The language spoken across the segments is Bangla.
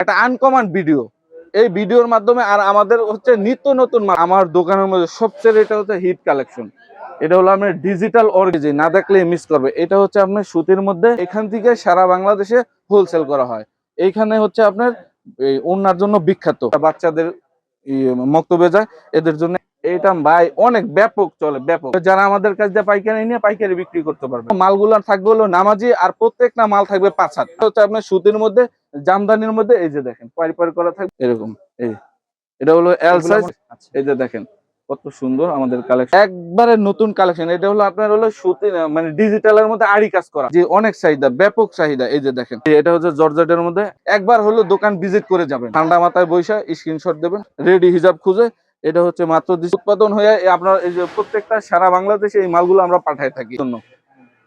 একটা আনকমন ভিডিও এই ভিডিওর মাধ্যমে আর আমাদের হচ্ছে নিত্য নতুন আমার দোকানের মধ্যে সবচেয়ে এটা হচ্ছে হিট কালেকশন এটা হলো আপনার ডিজিটাল অর্গেজি না দেখলে মিস করবে। এটা হচ্ছে আপনার সুতির মধ্যে এখান থেকে সারা বাংলাদেশে হোলসেল করা হয়। এইখানে হচ্ছে আপনার এই ওনার জন্য বিখ্যাত। বাচ্চাদের মক্তবে যায়। এদের জন্য এটা ভাই অনেক ব্যাপক চলে ব্যাপক। যারা আমাদের কাছ দিয়ে পাইকারি নিয়ে পাইকারি বিক্রি করতে পারবে। মালগুলো থাকবে হলো নামাজি আর প্রত্যেকটা মাল থাকবে পাঁচ হাত। হচ্ছে আপনার সুতির মধ্যে জামদানির মধ্যে এই যে দেখেন পারি পারি করা থাকবে এরকম এই। এটা হলো এল সাইজ। এই যে দেখেন। কত সুন্দর আমাদের কালেকশন একবারে নতুন কালেকশন এটা হলো আপনার হলো সুতি মানে ডিজিটালের মধ্যে আড়ি কাজ করা। যে অনেক চাহিদা, ব্যাপক চাহিদা, এই যে দেখেন। এটা হচ্ছে জর্জেটের মধ্যে, একবার হলো দোকান ভিজিট করে যাবেন। ঠান্ডা মাথায় বৈশা স্ক্রিনশট দেবেন রেডি হিজাব খুঁজে, এটা হচ্ছে মাত্র উৎপাদন হয়ে আপনার এই যে প্রত্যেকটা সারা বাংলাদেশে এই মালগুলো আমরা পাঠাই থাকি। জন্য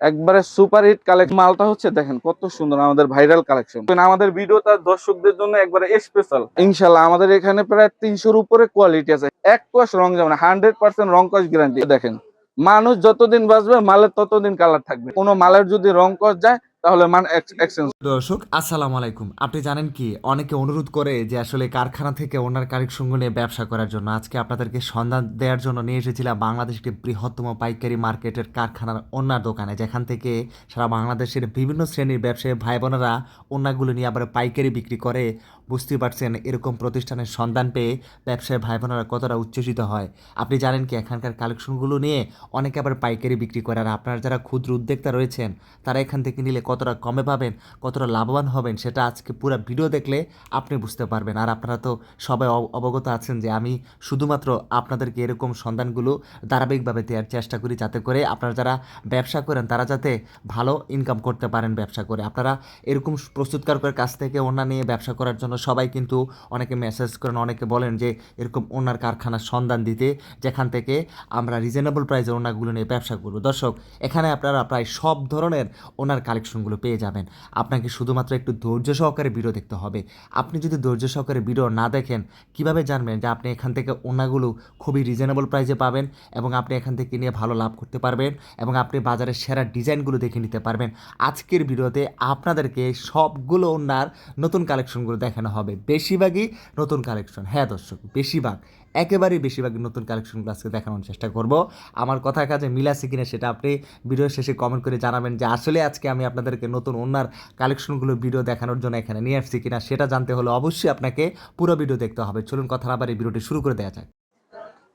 একবারে সুপার হিট কালেকশন। মালটা হচ্ছে দেখেন কত সুন্দর আমাদের ভাইরাল কালেকশন। আমাদের ভিডিওটা দর্শকদের জন্য একবারে স্পেশাল ইনশাল্লাহ আমাদের এখানে প্রায় তিনশোর উপরে কোয়ালিটি আছে। এক কোয়াশ রং যাবে না হান্ড্রেড পার্সেন্ট রং কোয়াশ গ্যারান্টি দেখেন মানুষ যতদিন বাঁচবে মালের ততদিন কালার থাকবে। কোনো মালের যদি রং কোয়াশ যায় তাহলে মান এক্সচেঞ্জ দর্শক, আসসালামু আলাইকুম। আপনি জানেন কি, অনেকে অনুরোধ করে যে আসলে কারখানা থেকে ওনার কালেকশনগুলো নিয়ে ব্যবসা করার জন্য আজকে আপনাদেরকে সন্ধান দেওয়ার জন্য নিয়ে এসেছিলাম বাংলাদেশ একটি বৃহত্তম পাইকারি মার্কেটের কারখানার ওনার দোকানে, যেখান থেকে সারা বাংলাদেশের বিভিন্ন শ্রেণির ব্যবসায়ী ভাই বোনেরা ওনাগুলো নিয়ে আবার পাইকারি বিক্রি করে। বুঝতেই পারছেন এরকম প্রতিষ্ঠানের সন্ধান পেয়ে ব্যবসায়ী ভাই বোনেরা কতটা উচ্ছ্বসিত হয়। আপনি জানেন কি, এখানকার কালেকশনগুলো নিয়ে অনেকে আবার পাইকারি বিক্রি করে আর আপনারা যারা ক্ষুদ্র উদ্যোক্তা রয়েছেন, তারা এখান থেকে নিলে কতটা কমে পাবেন, কতটা লাভবান হবেন, সেটা আজকে পুরো ভিডিও দেখলে আপনি বুঝতে পারবেন। আর আপনারা তো সবাই অব- অবগত আছেন যে আমি শুধুমাত্র আপনাদেরকে এরকম সন্ধানগুলো ধারাবাহিকভাবে দেওয়ার চেষ্টা করি যাতে করে আপনারা যারা ব্যবসা করেন, তারা যাতে ভালো ইনকাম করতে পারেন ব্যবসা করে। আপনারা এরকম প্রস্তুতকারকের কাছ থেকে ওনা নিয়ে ব্যবসা করার জন্য সবাই কিন্তু অনেকে মেসেজ করেন, অনেকে বলেন যে এরকম ওনার কারখানার সন্ধান দিতে, যেখান থেকে আমরা রিজনেবল প্রাইসে ওনাগুলো নিয়ে ব্যবসা করব। দর্শক, এখানে আপনারা প্রায় সব ধরনের ওনার কালেকশনগুলো পেয়ে যাবেন। আপনাকে শুধুমাত্র একটু ধৈর্য সহকারে ভিডিও দেখতে হবে। আপনি যদি ধৈর্য সহকারে ভিডিও না দেখেন, কীভাবে জানবেন যে আপনি এখান থেকে ওনাগুলো খুবই রিজনেবল প্রাইসে পাবেন এবং আপনি এখান থেকে নিয়ে ভালো লাভ করতে পারবেন এবং আপনি বাজারের সেরা ডিজাইনগুলো দেখে নিতে পারবেন? আজকের ভিডিওতে আপনাদেরকে সবগুলো ওনার নতুন কালেকশনগুলো দেখানো হবে বেশিরভাগই নতুন কালেকশন হ্যাঁ দর্শক বেশিরভাগ একেবারেই বেশিরভাগ নতুন কালেকশনগুলো আজকে দেখানোর চেষ্টা করব। আমার কথার কাছে মিল আছে কিনা সেটা আপনি ভিডিও শেষে কমেন্ট করে জানাবেন যে আসলে আজকে আমি আপনাদেরকে নতুন ওনার কালেকশনগুলো ভিডিও দেখানোর জন্য এখানে নিয়ে আসছি কিনা সেটা জানতে হলে অবশ্যই আপনাকে পুরো ভিডিও দেখতে হবে। চলুন কথা না এই ভিডিওটি শুরু করে দেওয়া যাক।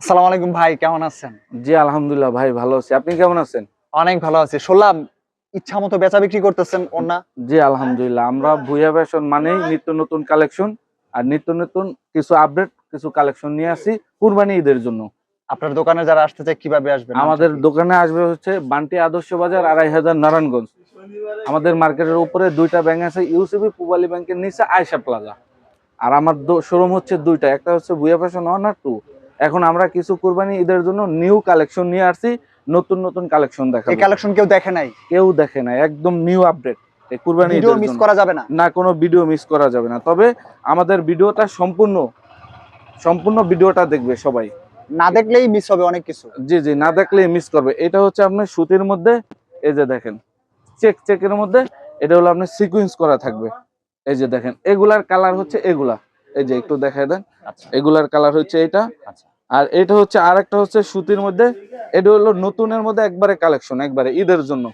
আসসালামু আলাইকুম ভাই কেমন আছেন? জি আলহামদুলিল্লাহ ভাই ভালো আছি। আপনি কেমন আছেন? অনেক ভালো আছি। শুনলাম ইচ্ছা মতো বেচা বিক্রি করতেছেন ওনা জি আলহামদুলিল্লাহ। আমরা ভুয়া ফ্যাশন মানেই নিত্য নতুন কালেকশন আর নিত্য নতুন কিছু আপডেট কিছু কালেকশন নিয়ে আসি কুরবানি ঈদের জন্য। আপনার দোকানে যারা আসতে চায় কীভাবে আসবেন? আমাদের দোকানে আসবে হচ্ছে বান্টি আদর্শ বাজার আড়াই হাজার নারায়ণগঞ্জ। আমাদের মার্কেটের উপরে দুইটা ব্যাংক আছে ইউসিবি পুবালি ব্যাংকের নিচে আয়সা প্লাজা। আর আমার শোরুম হচ্ছে দুইটা একটা হচ্ছে ভুয়া ফ্যাশন ওয়ান আর টু। এখন আমরা কিছু কুরবানি ঈদের জন্য নিউ কালেকশন নিয়ে আসছি নতুন নতুন কালেকশন এই কালেকশন কেউ দেখে নাই? কেউ দেখে না একদম নিউ আপডেট এই কুরবানি ভিডিও মিস করা যাবে না? না কোনো ভিডিও মিস করা যাবে না। তবে আমাদের ভিডিওটা সম্পূর্ণ সম্পূর্ণ ভিডিওটা দেখবে সবাই। না দেখলেই মিস হবে অনেক কিছু। জি জি না দেখলে মিস করবে। এটা হচ্ছে আপনার সুতির মধ্যে এই যে দেখেন চেক চেকের মধ্যে এটা হলো আপনার সিকুয়েন্স করা থাকবে। এই যে দেখেন এগুলার কালার হচ্ছে এগুলা। এই যে একটু দেখায় দেন। আচ্ছা। এগুলার কালার হচ্ছে এটা। আচ্ছা। আর এটা হচ্ছে আর একটা হচ্ছে সুতির মধ্যে এটা হলো নতুনের মধ্যে একবারে কালেকশন একবারে ঈদের জন্য।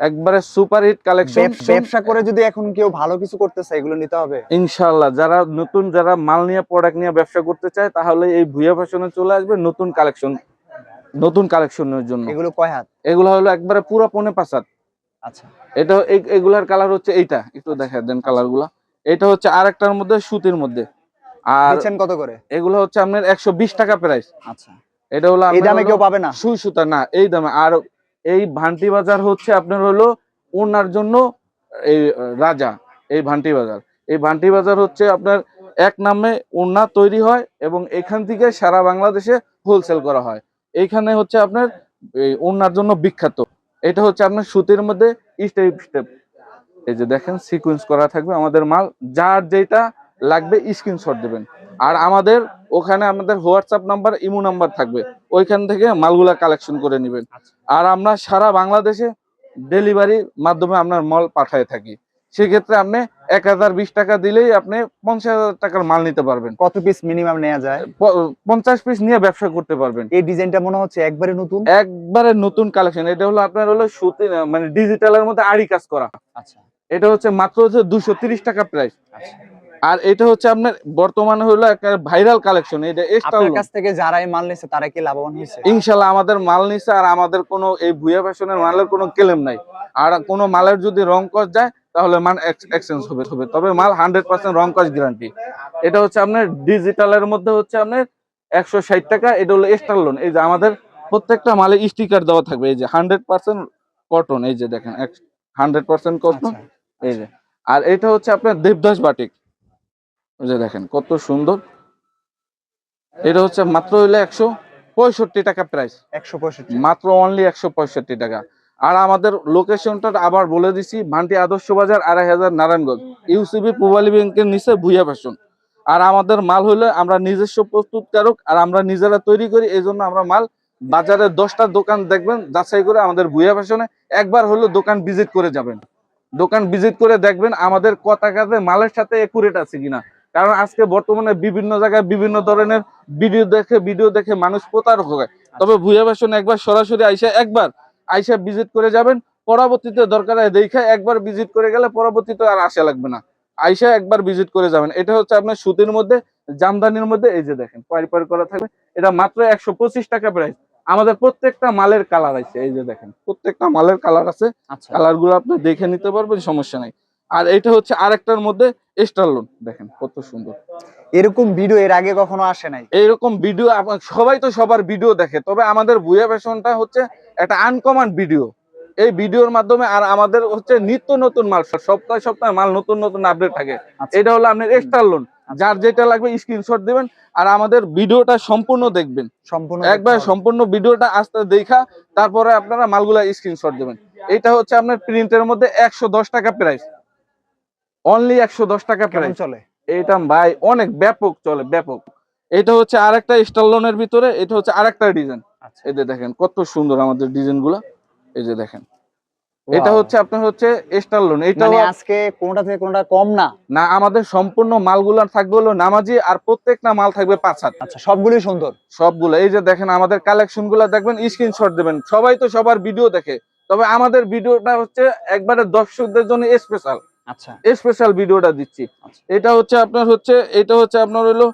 একবারে সুপার হিট কালেকশন ব্যবসা করে যদি এখন কেউ ভালো কিছু করতে চায় এগুলো নিতে হবে। ইনশাল্লাহ যারা নতুন যারা মাল নিয়ে প্রোডাক্ট নিয়ে ব্যবসা করতে চায় তাহলে এই ভুয়া ফ্যাশনে চলে আসবে নতুন কালেকশন নতুন কালেকশনের জন্য। এগুলো কয় হাত? এগুলো হলো একবারে পুরো পনে পাঁচাত আচ্ছা। এটা এগুলার কালার হচ্ছে এইটা একটু দেখা দেন কালারগুলা। এটা হচ্ছে আরেকটার মধ্যে সুতির মধ্যে। আর দিচ্ছেন কত করে? এগুলো হচ্ছে আপনার একশো বিশ টাকা প্রাইস আচ্ছা। এটা হলো এই দামে কেউ পাবে না? সুই সুতা না এই দামে। আর এই ভান্টি বাজার হচ্ছে আপনার হলো ওনার জন্য এই রাজা এই ভান্টি বাজার এই ভান্টি বাজার হচ্ছে আপনার এক নামে ওনা তৈরি হয় এবং এখান থেকে সারা বাংলাদেশে হোলসেল করা হয়। এইখানে হচ্ছে আপনার এই ওনার জন্য বিখ্যাত। এটা হচ্ছে আপনার সুতির মধ্যে স্টেপ স্টেপ এই যে দেখেন সিকুয়েন্স করা থাকবে আমাদের মাল। যার যেটা লাগবে স্ক্রিনশট দেবেন। আর আমাদের ওখানে আমাদের হোয়াটসঅ্যাপ নাম্বার ইমো নাম্বার থাকবে। ওইখান থেকে মালগুলা কালেকশন করে নেবেন। আর আমরা সারা বাংলাদেশে ডেলিভারির মাধ্যমে আপনার মাল পাঠায় থাকি। সেক্ষেত্রে আপনি এক হাজার বিশ টাকা দিলেই আপনি পঞ্চাশ হাজার টাকার মাল নিতে পারবেন। কত পিস মিনিমাম নেওয়া যায়? পঞ্চাশ পিস নিয়ে ব্যবসা করতে পারবেন। এই ডিজাইনটা মনে হচ্ছে একবারে নতুন? একবারে নতুন কালেকশন এটা হলো আপনার হলো সুতি মানে ডিজিটালের মধ্যে আড়ি কাজ করা। আচ্ছা। এটা হচ্ছে মাত্র হচ্ছে দুশো তিরিশ টাকা প্রাইস আচ্ছা। আর এটা হচ্ছে আপনার বর্তমানে হলো একটা ভাইরাল কালেকশন এটা এক্সট্রা আপনার কাছ থেকে যারা এই মাল নিচ্ছে তারা কি লাভবান হয়েছে? ইনশাল্লাহ আমাদের মাল নিচ্ছে আর আমাদের কোনো এই ভুয়া ফ্যাশনের মালের কোনো ক্লেম নাই। আর কোনো মালের যদি রং কস যায় তাহলে মান এক্সচেঞ্জ হবে হবে। তবে মাল হান্ড্রেড পার্সেন্ট রং কস গ্যারান্টি এটা হচ্ছে আপনার ডিজিটালের মধ্যে হচ্ছে আপনার একশো ষাট টাকা এটা হলো এক্সট্রা লোন এই যে আমাদের প্রত্যেকটা মালে স্টিকার দেওয়া থাকবে। এই যে হান্ড্রেড পার্সেন্ট কটন এই যে দেখেন হান্ড্রেড পার্সেন্ট কটন। এই যে। আর এটা হচ্ছে আপনার দেবদাস বাটিক যে দেখেন কত সুন্দর। এটা হচ্ছে মাত্র হইলে একশো পঁয়ষট্টি টাকা প্রাইস একশো পঁয়ষট্টি। মাত্র অনলি একশো পঁয়ষট্টি টাকা। আর আমাদের লোকেশনটা আবার বলে দিছি ভান্টি আদর্শ বাজার আড়াই হাজার নারায়ণগঞ্জ। ইউসিবি পূবালী ব্যাংকের নিচে ভুইয়া ফ্যাশন আর আমাদের মাল হইলে আমরা নিজস্ব প্রস্তুতকারক আর আমরা নিজেরা তৈরি করি এই জন্য আমরা মাল বাজারে দশটা দোকান দেখবেন যাচাই করে আমাদের ভুইয়া ফ্যাশনে একবার হলো দোকান ভিজিট করে যাবেন। দোকান ভিজিট করে দেখবেন আমাদের কথা কাজে মালের সাথে একুরেট আছে কিনা। কারণ আজকে বর্তমানে বিভিন্ন জায়গায় বিভিন্ন ধরনের ভিডিও দেখে ভিডিও দেখে মানুষ প্রতারক হয়। তবে ভুইয়া ফ্যাশন একবার সরাসরি আইসা একবার আইসা ভিজিট করে যাবেন। পরবর্তীতে দরকার হয় দেখে একবার ভিজিট করে গেলে পরবর্তীতে আর আসা লাগবে না। আইসা একবার ভিজিট করে যাবেন। এটা হচ্ছে আপনার সুতির মধ্যে জামদানির মধ্যে এই যে দেখেন পারি পারি করা থাকবে। এটা মাত্র একশো পঁচিশ টাকা প্রাইস আমাদের প্রত্যেকটা মালের কালার আছে। এই যে দেখেন প্রত্যেকটা মালের কালার আছে। আচ্ছা। কালারগুলো আপনি দেখে নিতে পারবেন সমস্যা নাই। আর এটা হচ্ছে আরেকটার মধ্যে স্টার লোন দেখেন কত সুন্দর। এরকম ভিডিও এর আগে কখনো আসে নাই? এইরকম ভিডিও সবাই তো সবার ভিডিও দেখে তবে আমাদের ভুয়া ফ্যাশনটা হচ্ছে একটা আনকমন ভিডিও এই ভিডিওর মাধ্যমে আর আমাদের হচ্ছে নিত্য নতুন মাল সপ্তাহে সপ্তাহে মাল নতুন নতুন আপডেট থাকে। আচ্ছা। এটা হলো আপনার এক্সট্রা লোন যার যেটা লাগবে স্ক্রিনশট দিবেন আর আমাদের ভিডিওটা সম্পূর্ণ দেখবেন। সম্পূর্ণ একবার সম্পূর্ণ ভিডিওটা আসতে দেখা তারপরে আপনারা মালগুলা স্ক্রিনশট দেবেন। এটা হচ্ছে আপনার প্রিন্টের মধ্যে একশো দশ টাকা প্রাইস অনলি একশো দশ টাকা প্রাইস চলে? এটা ভাই অনেক ব্যাপক চলে ব্যাপক। এটা হচ্ছে আর আরেকটা স্টারলনের ভিতরে এটা হচ্ছে আরেকটা ডিজাইন আচ্ছা। এই যে দেখেন কত সুন্দর আমাদের ডিজাইনগুলা এই যে দেখেন। এটা হচ্ছে আপনার হচ্ছে স্টারলন এটা মানে আজকে কোনটা থেকে কোনটা কম না? না আমাদের সম্পূর্ণ মালগুলা থাকবে হলো নামাজি আর প্রত্যেকটা মাল থাকবে পাঁচ হাত। আচ্ছা সবগুলোই সুন্দর। সবগুলো। এই যে দেখেন আমাদের কালেকশনগুলো দেখবেন স্ক্রিনশট দেবেন। সবাই তো সবার ভিডিও দেখে। তবে আমাদের ভিডিওটা হচ্ছে একবারে দর্শকদের জন্য স্পেশাল আচ্ছা। স্পেশাল ভিডিওটা দিচ্ছি। আচ্ছা। এটা হচ্ছে আপনার হচ্ছে এটা হচ্ছে আপনার হলো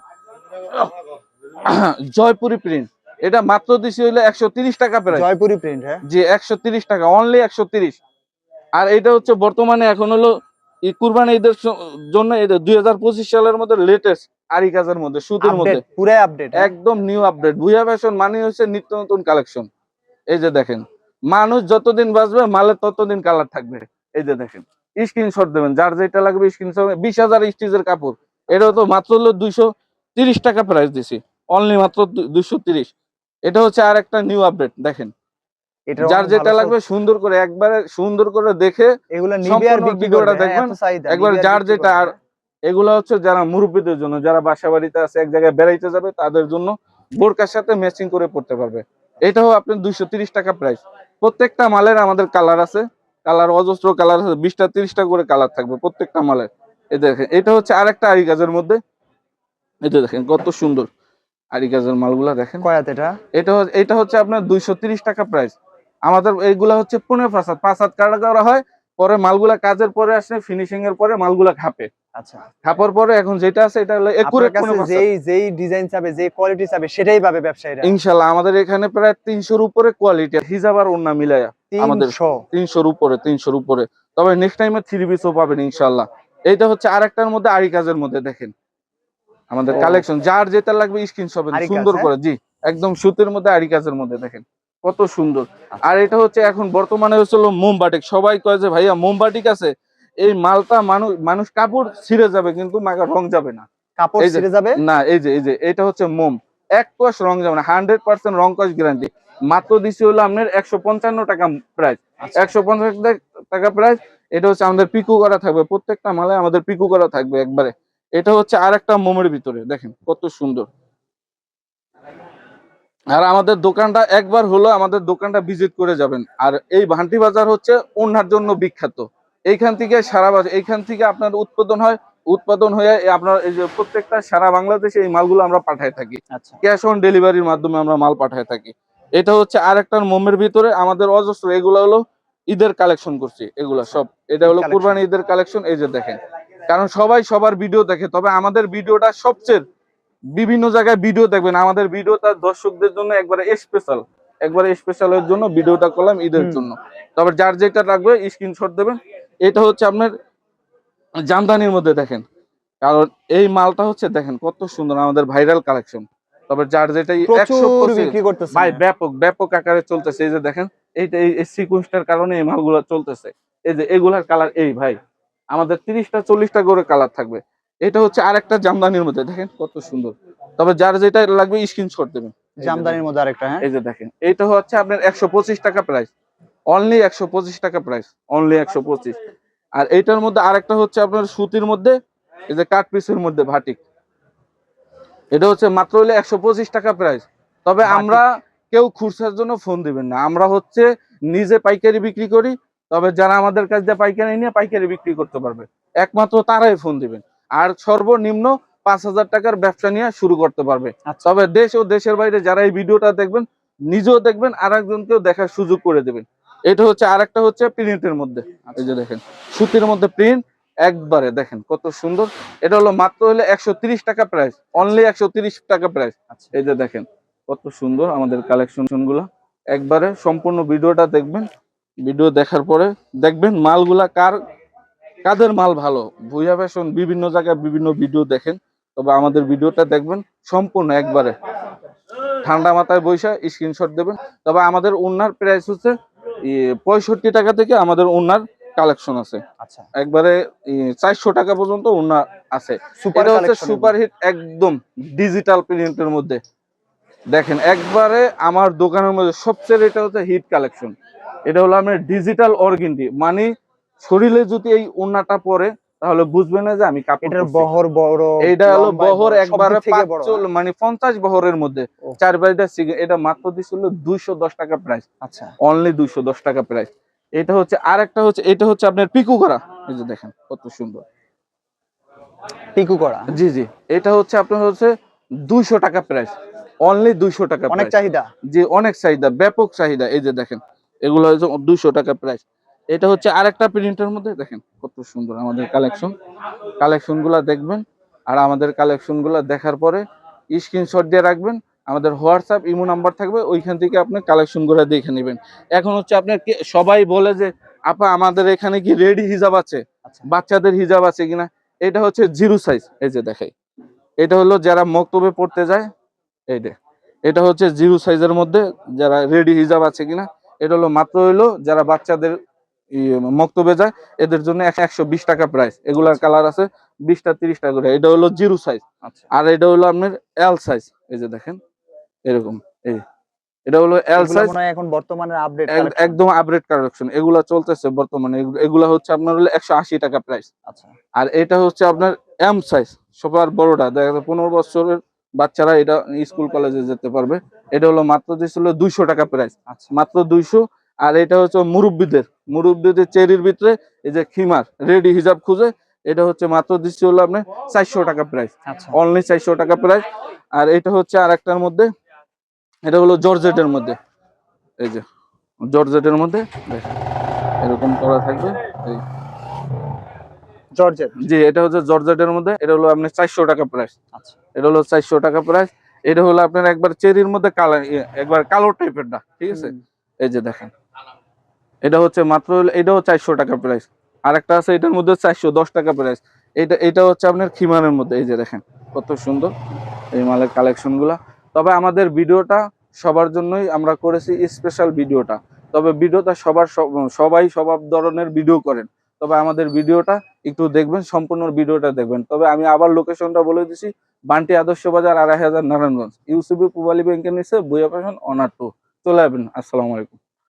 জয়পুরি প্রিন্ট এটা মাত্র দিছি হইল একশো তিরিশ টাকা প্রায় জয়পুরি প্রিন্ট হ্যাঁ? যে একশো তিরিশ টাকা অনলি একশো তিরিশ। আর এটা হচ্ছে বর্তমানে এখন হলো এই কুরবানি ঈদের জন্য এটা দুই হাজার পঁচিশ সালের মধ্যে লেটেস্ট আরি কাজের মধ্যে সুতির মধ্যে। আপডেট পুরাই আপডেট একদম নিউ আপডেট ভুয়া ফ্যাশন মানে হচ্ছে নিত্য নতুন কালেকশন এই যে দেখেন মানুষ যতদিন বাঁচবে মালের ততদিন কালার থাকবে। এই যে দেখেন। স্ক্রিনশট দেবেন যার যেটা লাগবে স্ক্রিনশট বিশ হাজার স্টিচের কাপড়। এটা তো মাত্র হলো দুইশো তিরিশ টাকা প্রাইস দিছি। অনলি মাত্র দুইশো তিরিশ। এটা হচ্ছে আর একটা নিউ আপডেট দেখেন। যার যেটা লাগবে সুন্দর করে একবারে সুন্দর করে দেখে এগুলো দেখবেন, একবার যার যেটা আর এগুলো হচ্ছে যারা মুরব্বীদের জন্য যারা বাসা বাড়িতে আছে এক জায়গায় বেড়াইতে যাবে তাদের জন্য বোরকার সাথে ম্যাচিং করে পড়তে পারবে। এটাও আপনার দুইশো তিরিশ টাকা প্রাইস প্রত্যেকটা মালের আমাদের কালার আছে। কালার অজস্র কালার আছে বিশটা তিরিশটা করে কালার থাকবে প্রত্যেকটা মালের। এই দেখেন এটা হচ্ছে আরেকটা আরি গাছের মধ্যে। এটা দেখেন কত সুন্দর আরি গাছের মালগুলা দেখেন। এটা? এটা এটা হচ্ছে আপনার দুইশো টাকা প্রাইস আমাদের এইগুলা হচ্ছে পনেরো ফাসাদ পাঁচ হাত কাটা করা হয় পরে মালগুলা কাজের পরে আসে ফিনিশিং এর পরে মালগুলা খাপে। আচ্ছা। খাপার পরে এখন যেটা আছে এটা হলো একুরেট কাছে যেই যেই ডিজাইন চাবে যেই কোয়ালিটি চাবে সেটাই পাবে ব্যবসায়ীরা? ইনশাল্লাহ আমাদের এখানে প্রায় তিনশোর উপরে কোয়ালিটি হিজাব আর অন্য মিলাইয়া আমাদের- তিনশো। তিনশোর উপরে তিনশোর উপরে। তবে নেক্সট টাইমে থ্রি পিসও পাবেন ইনশাল্লাহ এইটা হচ্ছে আরেকটার মধ্যে আরি কাজের মধ্যে দেখেন। আমাদের কালেকশন যার যেটা লাগবে স্ক্রিন শপে সুন্দর হ্যাঁ? করে জি একদম সুতির মধ্যে আরি কাজের মধ্যে দেখেন কত সুন্দর। আচ্ছা। আর এটা হচ্ছে এখন বর্তমানে হচ্ছে মোমবাটিক সবাই কয় যে ভাইয়া মোমবাটিক আছে? এই মালটা মানুষ মানুষ কাপড় ছিঁড়ে যাবে কিন্তু মাগা রং যাবে না। কাপড় ছিঁড়ে যাবে? না এই যে এই যে এটা হচ্ছে মোম। এক কষ রং যাবে না হান্ড্রেড পার্সেন্ট রং কষ গ্যারান্টি মাত্র দিচ্ছি হলো আপনার একশো পঞ্চান্ন টাকা প্রাইস আচ্ছা। একশো পঞ্চাশ টাকা প্রাইস এটা হচ্ছে আমাদের পিকু করা থাকবে। প্রত্যেকটা মালে আমাদের পিকু করা থাকবে একবারে। এটা হচ্ছে আর একটা মোমের ভিতরে দেখেন কত সুন্দর। আর আমাদের দোকানটা একবার হলো আমাদের দোকানটা ভিজিট করে যাবেন। আর এই ভান্টি বাজার হচ্ছে ওনার জন্য বিখ্যাত। এইখান থেকে সারা বাজার এইখান থেকে আপনার উৎপাদন হয় উৎপাদন হয়ে আপনার এই যে প্রত্যেকটা সারা বাংলাদেশে এই মালগুলো আমরা পাঠায় থাকি। আচ্ছা। ক্যাশ অন ডেলিভারির মাধ্যমে আমরা মাল পাঠায় থাকি। এটা হচ্ছে আর একটা মোমের ভিতরে আমাদের অজস্র এগুলো হলো ঈদের কালেকশন করছি এগুলা সব। এটা হলো কুরবানি ঈদের কালেকশন এই যে দেখেন। কারণ সবাই সবার ভিডিও দেখে তবে আমাদের ভিডিওটা সবচেয়ে বিভিন্ন জায়গায় ভিডিও দেখবেন। আমাদের ভিডিওটা দর্শকদের জন্য একবারে স্পেশাল একবারে স্পেশালের জন্য ভিডিওটা করলাম ঈদের জন্য। তবে যার যেটা লাগবে স্ক্রিনশট দেবেন। এটা হচ্ছে আপনার জামদানির মধ্যে দেখেন। কারণ এই মালটা হচ্ছে দেখেন কত সুন্দর আমাদের ভাইরাল কালেকশন তবে যার যেটা বিক্রি করতেছে। ভাই ব্যাপক ব্যাপক আকারে চলতেছে। এই যে দেখেন এইটা এই সিকুয়েন্সটার কারণে এই মালগুলো চলতেছে। এই যে এগুলার কালার এই ভাই আমাদের তিরিশটা চল্লিশটা করে কালার থাকবে। এটা হচ্ছে আরেকটা জামদানির মধ্যে দেখেন কত সুন্দর। তবে যার যেটা লাগবে স্ক্রিনশট দেবেন। জামদানির মধ্যে আরেকটা হ্যাঁ? এই যে দেখেন এইটা হচ্ছে আপনার একশো পঁচিশ টাকা প্রাইস অনলি একশো পঁচিশ টাকা প্রাইস অনলি একশো পঁচিশ। আর এইটার মধ্যে আরেকটা হচ্ছে আপনার সুতির মধ্যে এই যে কাট পিসের মধ্যে ভাটিক। এটা হচ্ছে মাত্র হলে একশো পঁচিশ টাকা প্রাইস তবে আমরা কেউ খুরসার জন্য ফোন দিবেন না। আমরা হচ্ছে নিজে পাইকারি বিক্রি করি তবে যারা আমাদের কাছ দিয়ে পাইকারি নিয়ে পাইকারি বিক্রি করতে পারবে একমাত্র তারাই ফোন দিবেন। আর সর্বনিম্ন পাঁচ হাজার টাকার ব্যবসা নিয়ে শুরু করতে পারবে। আচ্ছা। তবে দেশ ও দেশের বাইরে যারা এই ভিডিওটা দেখবেন নিজেও দেখবেন আর একজনকেও দেখার সুযোগ করে দেবেন। এটা হচ্ছে আরেকটা হচ্ছে প্রিন্টের মধ্যে। এই যে দেখেন সুতির মধ্যে প্রিন্ট একবারে দেখেন কত সুন্দর। এটা হলো মাত্র হলে একশো তিরিশ টাকা প্রাইস অনলি একশো টাকা প্রাইস আচ্ছা। এই যে দেখেন কত সুন্দর আমাদের কালেকশনগুলো একবারে সম্পূর্ণ ভিডিওটা দেখবেন। ভিডিও দেখার পরে দেখবেন মালগুলা কার কাদের মাল ভালো। ভুইয়া ফ্যাশন বিভিন্ন জায়গায় বিভিন্ন ভিডিও দেখেন। তবে আমাদের ভিডিওটা দেখবেন সম্পূর্ণ একবারে। ঠান্ডা মাথায় বৈশা স্ক্রিনশট দেবেন। তবে আমাদের ওনার প্রাইস হচ্ছে পঁয়ষট্টি টাকা থেকে আমাদের ওনার কালেকশন আছে। আচ্ছা। একবারে চারশো টাকা পর্যন্ত ওনার আছে। সুপার এটা হচ্ছে সুপার হিট একদম ডিজিটাল প্রিন্টের মধ্যে। দেখেন একবারে আমার দোকানের মধ্যে সবচেয়ে এটা হচ্ছে হিট কালেকশন এটা হলো আপনার ডিজিটাল অর্গিনটি মানে শরীরে যদি এই ওন্নাটা পরে তাহলে বুঝবে না যে আমি কাপড় এটার বহর বড় এইটা হলো বহর একবারে মানে পঞ্চাশ বহরের মধ্যে। চার বাইটা এটা মাত্র দিছিল দুইশো দশ টাকা প্রাইস আচ্ছা। অনলি দুইশো দশ টাকা প্রাইস এটা হচ্ছে আর একটা হচ্ছে এটা হচ্ছে আপনার পিকু করা। এই যে দেখেন কত সুন্দর। পিকু করা। জি জি। এটা হচ্ছে আপনার হচ্ছে দুইশো টাকা প্রাইস অনলি দুইশো টাকা অনেক চাহিদা। যে অনেক চাহিদা ব্যাপক চাহিদা। এই যে দেখেন এগুলো হচ্ছে দুইশো টাকা প্রাইস এটা হচ্ছে আরেকটা প্রিন্টের মধ্যে দেখেন কত সুন্দর আমাদের কালেকশন কালেকশনগুলা দেখবেন আর আমাদের কালেকশনগুলা দেখার পরে স্ক্রিনশট দিয়ে রাখবেন। আমাদের হোয়াটসঅ্যাপ ইমো নাম্বার থাকবে ওইখান থেকে আপনি কালেকশন করে দেখে নেবেন। এখন হচ্ছে আপনার সবাই বলে যে আপা আমাদের এখানে কি রেডি হিজাব আছে? আচ্ছা। বাচ্চাদের হিজাব আছে কিনা এটা হচ্ছে জিরো সাইজ এই যে দেখাই এটা হলো যারা মক্তবে পড়তে যায় এই এইটা এটা হচ্ছে জিরো সাইজের মধ্যে যারা রেডি হিজাব আছে কিনা এটা হলো মাত্র হইল যারা বাচ্চাদের ইয়ে মক্তবে যায় এদের জন্য একশো বিশ টাকা প্রাইস এগুলার কালার আছে বিশটা তিরিশটা করে। এটা হলো জিরো সাইজ আচ্ছা। আর এটা হলো আপনার এল সাইজ এই যে দেখেন। এরকম এই। এটা হলো এল সাইজ মনে এখন বর্তমানে আপডেট একদম আপডেট কালেকশন এগুলা চলতেছে বর্তমানে। এগুলো- হচ্ছে আপনার হলো একশো আশি টাকা প্রাইস আচ্ছা। আর এটা হচ্ছে আপনার এম সাইজ সবার বড়টা। দেখা যাচ্ছে পনেরো বছরের বাচ্চারা এটা স্কুল কলেজে যেতে পারবে। এটা হলো মাত্র দিয়েছিল দুইশো টাকা প্রাইস আচ্ছা। মাত্র দুইশো। আর এটা হচ্ছে মুরব্বীদের। মুরব্বীদের চেরির ভিতরে এই যে খিমার রেডি হিজাব খুঁজে এটা হচ্ছে মাত্র দিচ্ছি হলো আপনার চারশো টাকা প্রাইস আচ্ছা। অনলি চারশো টাকা প্রাইস আর এটা হচ্ছে আর একটার মধ্যে এটা হলো জর্জেটের মধ্যে। এই যে জর্জেটের মধ্যে এরকম করা থাকবে এই। জর্জেট? জি এটা হচ্ছে জর্জেটের মধ্যে এটা হলো আপনার চারশো টাকা প্রাইস আচ্ছা। এটা হলো চারশো টাকা প্রাইস এটা হলো আপনার একবার চেরির মধ্যে কালো একবার কালো টাইপেরটা ঠিক আছে? এই যে দেখেন এটা হচ্ছে মাত্র এটাও চারশো টাকা প্রাইস আর একটা আছে এটার মধ্যে চারশো দশ টাকা প্রাইস এটা এটা হচ্ছে আপনার খিমানের মধ্যে এই যে দেখেন কত সুন্দর এই মালের কালেকশনগুলা। তবে আমাদের ভিডিওটা সবার জন্যই আমরা করেছি স্পেশাল ভিডিওটা। তবে ভিডিওটা সবার সব- সবাই সব ধরনের ভিডিও করেন। তবে আমাদের ভিডিওটা একটু দেখবেন, সম্পূর্ণ ভিডিওটা দেখবেন। তবে আমি আবার লোকেশনটা বলে দিছি, বান্টি আদর্শ বাজার আড়াই হাজার নারায়ণগঞ্জ। ইউসিবি পুবালি ব্যাংকের নিচে, বইয়া পাশন অনার টু চলে আসবেন, আসসালামু আলাইকুম।